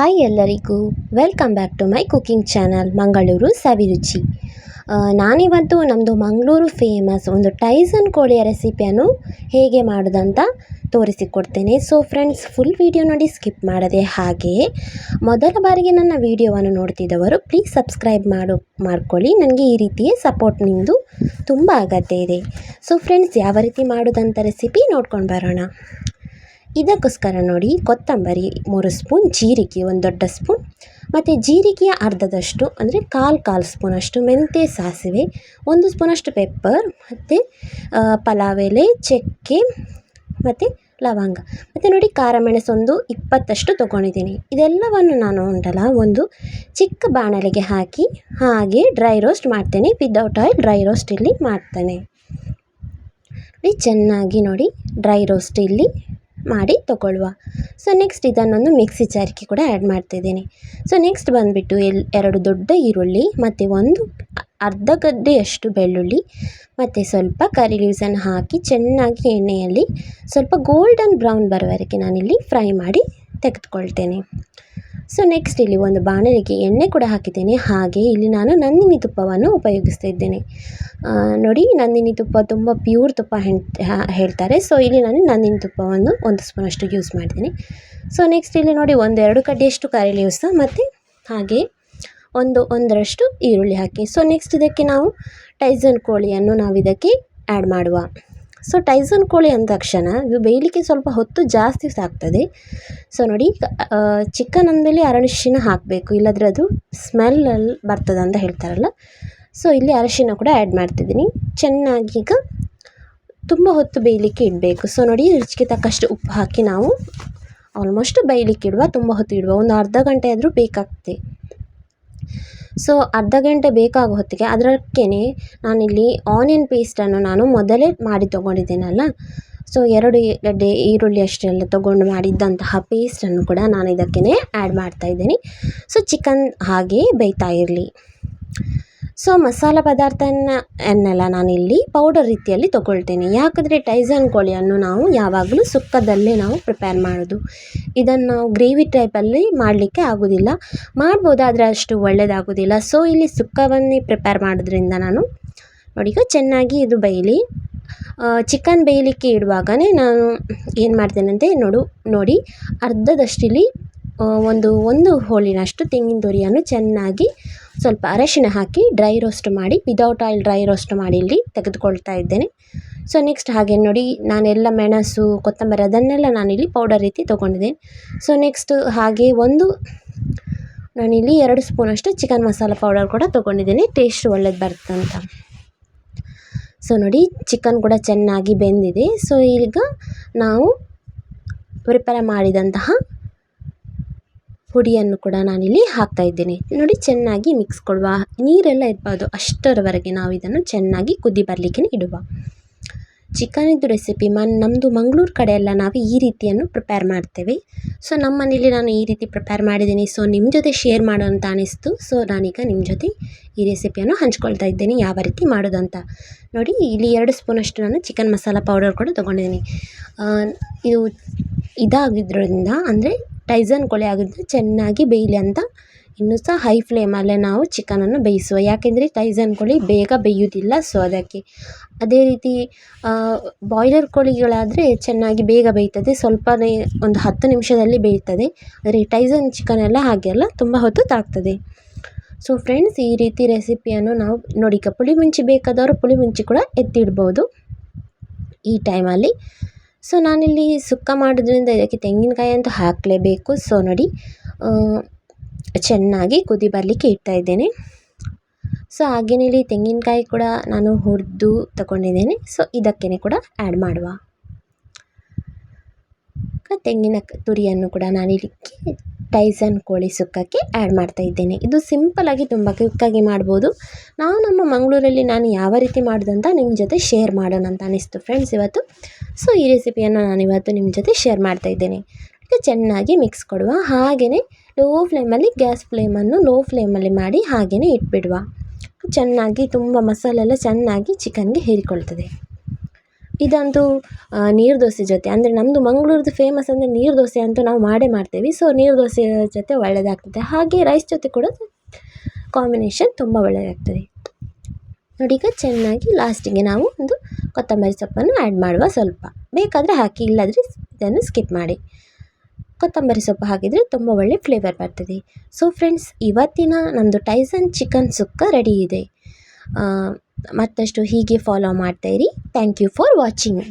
Hi ಎಲ್ಲರಿಗೂ. Welcome back to my cooking channel Mangaluru Saviruchi ನಾನಿವತ್ತು ನಮ್ಮದು ಮಂಗಳೂರು ಫೇಮಸ್ ಒಂದು ಟೈಸನ್ ಕೋಳಿಯ ರೆಸಿಪಿಯನ್ನು ಹೇಗೆ ಮಾಡೋದಂತ ತೋರಿಸಿಕೊಡ್ತೇನೆ. ಸೊ ಫ್ರೆಂಡ್ಸ್ ಫುಲ್ ವಿಡಿಯೋ ನೋಡಿ ಸ್ಕಿಪ್ ಮಾಡದೆ ಹಾಗೆ ಮೊದಲ ಬಾರಿಗೆ ನನ್ನ ವಿಡಿಯೋವನ್ನು ನೋಡ್ತಿದ್ದವರು ಪ್ಲೀಸ್ ಸಬ್ಸ್ಕ್ರೈಬ್ ಮಾಡು, ಮಾಡ್ಕೊಳ್ಳಿ. ನನಗೆ ಈ ರೀತಿಯ ಸಪೋರ್ಟ್ ನಿಮ್ಮದು ತುಂಬ ಅಗತ್ಯ ಇದೆ. ಸೊ ಫ್ರೆಂಡ್ಸ್ ಯಾವ ರೀತಿ ಮಾಡೋದಂತ ರೆಸಿಪಿ ನೋಡ್ಕೊಂಡು ಬರೋಣ. ಇದಕ್ಕೋಸ್ಕರ ನೋಡಿ ಕೊತ್ತಂಬರಿ ಮೂರು ಸ್ಪೂನ್, ಜೀರಿಗೆ ಒಂದು ದೊಡ್ಡ ಸ್ಪೂನ್, ಮತ್ತು ಜೀರಿಗೆಯ ಅರ್ಧದಷ್ಟು, ಅಂದರೆ ಕಾಲು ಕಾಲು ಸ್ಪೂನಷ್ಟು ಮೆಂತ್ಯ ಸಾಸಿವೆ, ಒಂದು ಸ್ಪೂನಷ್ಟು ಪೆಪ್ಪರ್ ಮತ್ತು ಪಲಾವ್ ಎಲೆ, ಚಕ್ಕೆ, ಮತ್ತು ಲವಂಗ. ಮತ್ತು ನೋಡಿ ಖಾರ ಮೆಣಸೊಂದು ಇಪ್ಪತ್ತಷ್ಟು ತೊಗೊಂಡಿದ್ದೀನಿ. ಇದೆಲ್ಲವನ್ನು ನಾನು ಉಂಟಲ್ಲ, ಒಂದು ಚಿಕ್ಕ ಬಾಣಲೆಗೆ ಹಾಕಿ ಹಾಗೆ ಡ್ರೈ ರೋಸ್ಟ್ ಮಾಡ್ತೇನೆ. ವಿದೌಟ್ ಆಯಿಲ್ ಡ್ರೈ ರೋಸ್ಟ್ ಇಲ್ಲಿ ಮಾಡ್ತೇನೆ. ಚೆನ್ನಾಗಿ ನೋಡಿ ಡ್ರೈ ರೋಸ್ಟ್ ಇಲ್ಲಿ ಮಾಡಿ ತಗೊಳ್ಳುವ ಸೊ ನೆಕ್ಸ್ಟ್ ಇದನ್ನೊಂದು ಮಿಕ್ಸಿ ಜಾರಿಗೆ ಕೂಡ ಆ್ಯಡ್ ಮಾಡ್ತಿದ್ದೀನಿ ಸೊ ನೆಕ್ಸ್ಟ್ ಬಂದುಬಿಟ್ಟು ಎಲ್, ಎರಡು ದೊಡ್ಡ ಈರುಳ್ಳಿ, ಮತ್ತು ಒಂದು ಅರ್ಧ ಗಡ್ಡೆಯಷ್ಟು ಬೆಳ್ಳುಳ್ಳಿ, ಮತ್ತು ಸ್ವಲ್ಪ ಕರಿ ಲೀವ್ಸನ್ನು ಹಾಕಿ ಚೆನ್ನಾಗಿ ಎಣ್ಣೆಯಲ್ಲಿ ಸ್ವಲ್ಪ ಗೋಲ್ಡನ್ ಬ್ರೌನ್ ಬರೋವರೆಗೆ ನಾನಿಲ್ಲಿ ಫ್ರೈ ಮಾಡಿ ತೆಗೆದುಕೊಳ್ತೇನೆ. ಸೊ ನೆಕ್ಸ್ಟ್ ಇಲ್ಲಿ ಒಂದು ಬಾಣಲಿಗೆ ಎಣ್ಣೆ ಕೂಡ ಹಾಕಿದ್ದೇನೆ. ಹಾಗೆ ಇಲ್ಲಿ ನಾನು ನಂದಿನಿ ತುಪ್ಪವನ್ನು ಉಪಯೋಗಿಸ್ತಾ ಇದ್ದೇನೆ. ನೋಡಿ, ನಂದಿನಿ ತುಪ್ಪ ತುಂಬ ಪ್ಯೂರ್ ತುಪ್ಪ ಹೇಳ್ತಾರೆ. ಸೊ ಇಲ್ಲಿ ನಾನು ನಂದಿನಿ ತುಪ್ಪವನ್ನು ಒಂದು ಸ್ಪೂನಷ್ಟು ಯೂಸ್ ಮಾಡ್ತೀನಿ. ಸೊ ನೆಕ್ಸ್ಟ್ ಇಲ್ಲಿ ನೋಡಿ, ಒಂದೆರಡು ಕಡ್ಡಿಯಷ್ಟು ಕರಿ ಯೂಸ್ ಮತ್ತು ಹಾಗೆ ಒಂದು ಒಂದರಷ್ಟು ಈರುಳ್ಳಿ ಹಾಕಿ. ಸೊ ನೆಕ್ಸ್ಟ್ ಇದಕ್ಕೆ ನಾವು ಟೈಸನ್ ಕೋಳಿಯನ್ನು ನಾವು ಇದಕ್ಕೆ ಆ್ಯಡ್ ಮಾಡುವ. ಸೊ ಟೈಸನ್ ಕೋಳಿ ಅಂದ ತಕ್ಷಣ ಇದು ಬೇಯಲಿಕ್ಕೆ ಸ್ವಲ್ಪ ಹೊತ್ತು ಜಾಸ್ತಿ ಸಾಕ್ತದೆ. ಸೊ ನೋಡಿ ಚಿಕನ್ ಅಂದಮೇಲೆ ಅರಶಿನ ಹಾಕಬೇಕು. ಇಲ್ಲದ್ರೆ ಅದು ಸ್ಮೆಲ್ಲಲ್ಲಿ ಬರ್ತದೆ ಅಂತ ಹೇಳ್ತಾರಲ್ಲ. ಸೊ ಇಲ್ಲಿ ಅರಶಿನ ಕೂಡ ಆ್ಯಡ್ ಮಾಡ್ತಿದ್ದೀನಿ. ಚೆನ್ನಾಗಿ ಈಗ ತುಂಬ ಹೊತ್ತು ಬೇಯಲಿಕ್ಕೆ ಇಡಬೇಕು. ಸೊ ನೋಡಿ, ರುಚಿಗೆ ತಕ್ಕಷ್ಟು ಉಪ್ಪು ಹಾಕಿ ನಾವು ಆಲ್ಮೋಸ್ಟ್ ಬೇಯಲಿಕ್ಕೆ ಇಡುವ, ತುಂಬ ಹೊತ್ತು ಇಡುವ. ಒಂದು ಅರ್ಧ ಗಂಟೆ ಆದರೂ ಬೇಕಾಗ್ತದೆ. ಸೊ, ಅರ್ಧ ಗಂಟೆ ಬೇಕಾಗೋ ಹೊತ್ತಿಗೆ ಅದಕ್ಕೇ ನಾನಿಲ್ಲಿ ಆನಿಯನ್ ಪೇಸ್ಟನ್ನು ನಾನು ಮೊದಲೇ ಮಾಡಿ ತೊಗೊಂಡಿದ್ದೀನಲ್ಲ? ಸೊ, ಎರಡು ಗಡ್ಡೆ ಈರುಳ್ಳಿ ಅಷ್ಟೆಲ್ಲ ತೊಗೊಂಡು ಮಾಡಿದ್ದಂತಹ ಪೇಸ್ಟನ್ನು ಕೂಡ ನಾನು ಇದಕ್ಕೇ ಆ್ಯಡ್ ಮಾಡ್ತಾ ಇದ್ದೀನಿ. ಸೊ ಚಿಕನ್ ಹಾಗೆ ಬೇಯ್ತಾ ಇರಲಿ. ಸೊ ಮಸಾಲ ಪದಾರ್ಥನ ನಾನು ನಾನಿಲ್ಲಿ ಪೌಡರ್ ರೀತಿಯಲ್ಲಿ ತೊಗೊಳ್ತೇನೆ ಯಾಕಂದರೆ ಟೈಸನ್ ಕೋಳಿಯನ್ನು ನಾವು ಯಾವಾಗಲೂ ಸುಕ್ಕದಲ್ಲೇ ನಾವು ಪ್ರಿಪೇರ್ ಮಾಡೋದು ಇದನ್ನು ನಾವು ಗ್ರೇವಿ ಟೈಪಲ್ಲಿ ಮಾಡಲಿಕ್ಕೆ ಆಗೋದಿಲ್ಲ ಮಾಡ್ಬೋದು ಆದರೆ ಅಷ್ಟು ಒಳ್ಳೆಯದಾಗೋದಿಲ್ಲ ಸೊ ಇಲ್ಲಿ ಸುಕ್ಕವನ್ನೇ ಪ್ರಿಪೇರ್ ಮಾಡೋದ್ರಿಂದ ನಾನು ನೋಡಿ ಈಗ ಚೆನ್ನಾಗಿ ಇದು ಬೇಯಲಿ ಚಿಕನ್ ಬೇಯಲಿಕ್ಕೆ ಇಡುವಾಗಲೇ ನಾನು ಏನು ಮಾಡ್ತೇನಂತೆ ನೋಡು ನೋಡಿ ಅರ್ಧದಷ್ಟಿಲ್ಲಿ ಆ, ಒಂದು ಒಂದು ಹೋಳಿನಷ್ಟು ತೆಂಗಿನ ತುರಿಯನ್ನು ಚೆನ್ನಾಗಿ ಸ್ವಲ್ಪ ಅರಶಿನ ಹಾಕಿ ಡ್ರೈ ರೋಸ್ಟ್ ಮಾಡಿ ವಿದೌಟ್ ಆಯಿಲ್ ಡ್ರೈ ರೋಸ್ಟ್ ಮಾಡಿ ಇಲ್ಲಿ ತೆಗೆದುಕೊಳ್ತಾ ಇದ್ದೇನೆ. ಸೊ ನೆಕ್ಸ್ಟ್ ಹಾಗೆ ನೋಡಿ, ನಾನೆಲ್ಲ ಮೆಣಸು, ಕೊತ್ತಂಬರಿ ಅದನ್ನೆಲ್ಲ ನಾನಿಲ್ಲಿ ಪೌಡರ್ ರೀತಿ ತೊಗೊಂಡಿದ್ದೇನೆ. ಸೊ ನೆಕ್ಸ್ಟ್ ಹಾಗೆ ಒಂದು, ನಾನಿಲ್ಲಿ ಎರಡು ಸ್ಪೂನಷ್ಟು ಚಿಕನ್ ಮಸಾಲ ಪೌಡರ್ ಕೂಡ ತೊಗೊಂಡಿದ್ದೇನೆ. ಟೇಸ್ಟ್ ಒಳ್ಳೇದು ಬರ್ತಂತ ಸೊ ನೋಡಿ ಚಿಕನ್ ಕೂಡ ಚೆನ್ನಾಗಿ ಬೆಂದಿದೆ. ಸೊ ಈಗ ನಾವು ಪ್ರಿಪೇರ್ ಮಾಡಿದಂತಹ ಪುಡಿಯನ್ನು ಕೂಡ ನಾನಿಲ್ಲಿ ಹಾಕ್ತಾ ಇದ್ದೇನೆ. ನೋಡಿ, ಚೆನ್ನಾಗಿ ಮಿಕ್ಸ್ ಕೊಡುವ ನೀರೆಲ್ಲ ಇರಬಾರ್ದು ಅಷ್ಟರವರೆಗೆ ನಾವು ಇದನ್ನು ಚೆನ್ನಾಗಿ ಕುದಿ ಬರಲಿಕ್ಕೆ ಇಡುವ. ಚಿಕನಿದ್ದು ರೆಸಿಪಿ ಮನ್ ನಮ್ಮದು ಮಂಗಳೂರು ಕಡೆ ಎಲ್ಲ ನಾವು ಈ ರೀತಿಯನ್ನು ಪ್ರಿಪೇರ್ ಮಾಡ್ತೇವೆ. ಸೊ ನಮ್ಮ ಮನೇಲಿ ನಾನು ಈ ರೀತಿ ಪ್ರಿಪೇರ್ ಮಾಡಿದ್ದೀನಿ. ಸೊ ನಿಮ್ಮ ಜೊತೆ ಶೇರ್ ಮಾಡೋ ಅಂತ ಅನಿಸ್ತು. ಸೊ ನಾನೀಗ ನಿಮ್ಮ ಜೊತೆ ಈ ರೆಸಿಪಿಯನ್ನು ಹಂಚ್ಕೊಳ್ತಾ ಇದ್ದೇನೆ, ಯಾವ ರೀತಿ ಮಾಡೋದಂತ ನೋಡಿ, ಇಲ್ಲಿ ಎರಡು ಸ್ಪೂನಷ್ಟು ನಾನು ಚಿಕನ್ ಮಸಾಲ ಪೌಡರ್ ಕೂಡ ತೊಗೊಂಡಿದ್ದೀನಿ. ಇದು ಇದಾಗಿದ್ದರಿಂದ ಅಂದರೆ ಟೈಸನ್ ಕೋಳಿ ಆಗಿದ್ದು ಚೆನ್ನಾಗಿ ಬೇಯಲಿ ಅಂತ. ಇನ್ನೂ ಸಹ ಹೈ ಫ್ಲೇಮಲ್ಲೇ ನಾವು ಚಿಕನನ್ನು ಬೇಯಿಸುವ. ಯಾಕೆಂದರೆ ಟೈಸನ್ ಕೋಳಿ ಬೇಗ ಬೇಯುವುದಿಲ್ಲ ಸೊ ಅದಕ್ಕೆ. ಅದೇ ರೀತಿ ಬಾಯ್ಲರ್ ಕೋಳಿಗಳಾದರೆ ಚೆನ್ನಾಗಿ ಬೇಗ ಬೇಯ್ತದೆ. ಸ್ವಲ್ಪನೇ ಒಂದು ಹತ್ತು ನಿಮಿಷದಲ್ಲಿ ಬೇಯ್ತದೆ. ಆದರೆ ಟೈಸನ್ ಚಿಕನ್ ಎಲ್ಲ ಹಾಗೆ ಅಲ್ಲ, ತುಂಬ ಹೊತ್ತು ತಾಗ್ತದೆ. ಸೊ ಫ್ರೆಂಡ್ಸ್ ಈ ರೀತಿ ರೆಸಿಪಿಯನ್ನು ನಾವು ನೋಡಿ. ಪುಳಿಮುಂಚಿ ಪುಳಿ ಮುಂಚಿ ಬೇಕಾದವರು ಪುಳಿಮುಂಚಿ ಕೂಡ ಎತ್ತಿಡ್ಬೋದು. ಈ ಟೈಮಲ್ಲಿ ಸೊ ನಾನಿಲ್ಲಿ ಸುಕ್ಕ ಮಾಡೋದ್ರಿಂದ ಇದಕ್ಕೆ ತೆಂಗಿನಕಾಯಿ ಅಂತೂ ಹಾಕಲೇಬೇಕು. ಸೊ ನೋಡಿ ಚೆನ್ನಾಗಿ ಕುದಿ ಬರಲಿಕ್ಕೆ ಇಡ್ತಾ ಇದ್ದೇನೆ. ಸೊ ಹಾಗೆಯೇ ಇಲ್ಲಿ ತೆಂಗಿನಕಾಯಿ ಕೂಡ ನಾನು ಹುರಿದು ತಗೊಂಡಿದ್ದೇನೆ. ಸೊ ಇದಕ್ಕೇ ಕೂಡ ಆ್ಯಡ್ ಮಾಡುವ. ತೆಂಗಿನ ತುರಿಯನ್ನು ಕೂಡ ನಾನಿಲ್ಲಿ ಟೈಸನ್ ಕೋಳಿ ಸುಕ್ಕಕ್ಕೆ ಆ್ಯಡ್ ಮಾಡ್ತಾ ಇದ್ದೇನೆ. ಇದು ಸಿಂಪಲಾಗಿ ತುಂಬ ಕ್ವಿಕ್ಕಾಗಿ ಮಾಡ್ಬೋದು. ನಾವು ನಮ್ಮ ಮಂಗಳೂರಲ್ಲಿ ನಾನು ಯಾವ ರೀತಿ ಮಾಡ್ದಂತ ನಿಮ್ಮ ಜೊತೆ ಶೇರ್ ಮಾಡೋಣ ಅಂತ ಅನಿಸ್ತು ಫ್ರೆಂಡ್ಸ್ ಇವತ್ತು. ಸೊ ಈ ರೆಸಿಪಿಯನ್ನು ನಾನು ಇವತ್ತು ನಿಮ್ಮ ಜೊತೆ ಶೇರ್ ಮಾಡ್ತಾ ಇದ್ದೇನೆ. ಚೆನ್ನಾಗಿ ಮಿಕ್ಸ್ ಕೊಡುವ. ಹಾಗೆಯೇ ಲೋ ಫ್ಲೇಮಲ್ಲಿ ಗ್ಯಾಸ್ ಫ್ಲೇಮನ್ನು ಲೋ ಫ್ಲೇಮಲ್ಲಿ ಮಾಡಿ ಹಾಗೆಯೇ ಇಟ್ಬಿಡುವ. ಚೆನ್ನಾಗಿ ತುಂಬ ಮಸಾಲೆಲ್ಲ ಚೆನ್ನಾಗಿ ಚಿಕನ್ಗೆ ಹೀರಿಕೊಳ್ತದೆ. ಇದಂತೂ ನೀರು ದೋಸೆ ಜೊತೆ. ಅಂದರೆ ನಮ್ಮದು ಮಂಗಳೂರ್ದು ಫೇಮಸ್ ಅಂದರೆ ನೀರು ದೋಸೆ ಅಂತೂ ನಾವು ಮಾಡೇ ಮಾಡ್ತೇವೆ. ಸೊ ನೀರು ದೋಸೆ ಜೊತೆ ಒಳ್ಳೆಯದಾಗ್ತದೆ ಹಾಗೆ ರೈಸ್ ಜೊತೆ ಕೂಡ ಕಾಂಬಿನೇಷನ್ ತುಂಬ ಒಳ್ಳೆಯದಾಗ್ತದೆ ನೋಡಿ ಈಗ ಚೆನ್ನಾಗಿ ಲಾಸ್ಟಿಗೆ ನಾವು ಒಂದು ಕೊತ್ತಂಬರಿ ಸೊಪ್ಪನ್ನು ಆ್ಯಡ್ ಮಾಡುವ ಸ್ವಲ್ಪ. ಬೇಕಾದರೆ ಹಾಕಿ, ಇಲ್ಲದ್ರೆ ಇದನ್ನು ಸ್ಕಿಪ್ ಮಾಡಿ. ಕೊತ್ತಂಬರಿ ಸೊಪ್ಪು ಹಾಕಿದರೆ ತುಂಬ ಒಳ್ಳೆ ಫ್ಲೇವರ್ ಬರ್ತದೆ. ಸೊ ಫ್ರೆಂಡ್ಸ್ ಇವತ್ತಿನ ನಮ್ಮದು ಟೈಸನ್ ಚಿಕನ್ ಸುಕ್ಕ ರೆಡಿ ಇದೆ. ಮತ್ತಷ್ಟು ಹೀಗೆ ಫಾಲೋ ಮಾಡ್ತಾಯಿರಿ ಥ್ಯಾಂಕ್ ಯು ಫಾರ್ ವಾಚಿಂಗ್